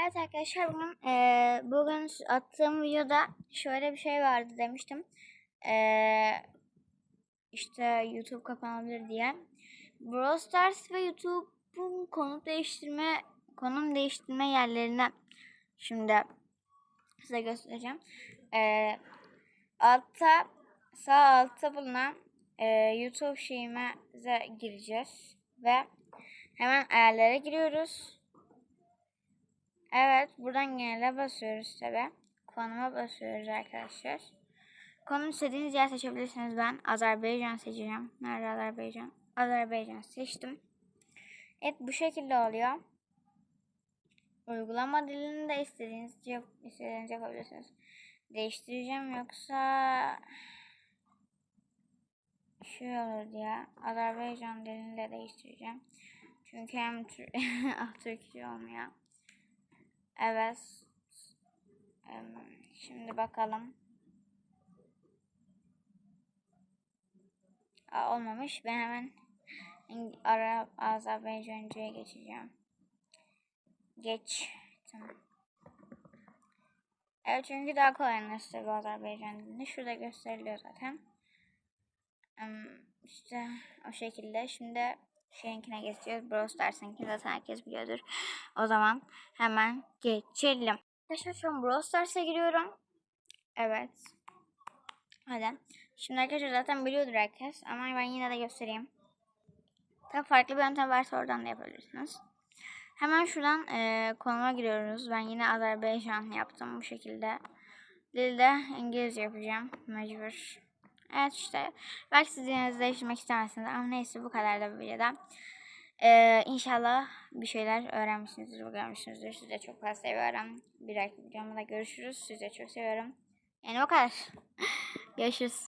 Evet arkadaşlar bugün, eee, bugün attığım videoda şöyle bir şey vardı demiştim. Eee işte YouTube kapanabilir diye. Brawl Stars ve YouTube'un konum değiştirme konum değiştirme yerlerine şimdi size göstereceğim. Eee altta sağ altta bulunan eee, YouTube şeyimize gireceğiz ve hemen ayarlara giriyoruz. Evet, buradan genele basıyoruz tabi. Konuma basıyoruz arkadaşlar. Konum istediğiniz yer seçebilirsiniz. Ben Azerbaycan seçeceğim. Nerede Azerbaycan? Azerbaycan seçtim. Evet bu şekilde oluyor. Uygulama dilini de istediğiniz, yap istediğiniz yapabilirsiniz. Değiştireceğim yoksa şey olur diye Azerbaycan dilini de değiştireceğim. Çünkü hem Tür ah, Türkçe olmuyor. Evet. Şimdi bakalım. Aa, olmamış. Ben hemen Arap Azerbaycanca'ya geçeceğim. Geç. Tamam. Evet çünkü daha kolay anlaşılır bu Azerbaycan dilini. Şurada gösteriliyor zaten. İşte o şekilde. Şimdi şeyinkine geçeceğiz. Brawl Stars'ınkini zaten herkes biliyordur. O zaman hemen geçelim. Arkadaşlar şu an Brawl Stars'a giriyorum. Evet. Hadi. Şimdi arkadaşlar zaten biliyordur herkes. Ama ben yine de göstereyim. Tabi farklı bir yöntem varsa oradan da yapabilirsiniz. Hemen şuradan e, konuma giriyoruz. Ben yine Azerbaycan yaptım bu şekilde. Dilde İngilizce yapacağım. Mecbur. Evet işte. Belki siz de değiştirmek istemezsiniz. Ama neyse bu kadar da bu videoda. Ee, inşallah bir şeyler öğrenmişsinizdir, görmüşsünüzdür. Sizi çok fazla seviyorum. Bir dahaki videomda görüşürüz. Sizi çok seviyorum. Yani o kadar. Görüşürüz.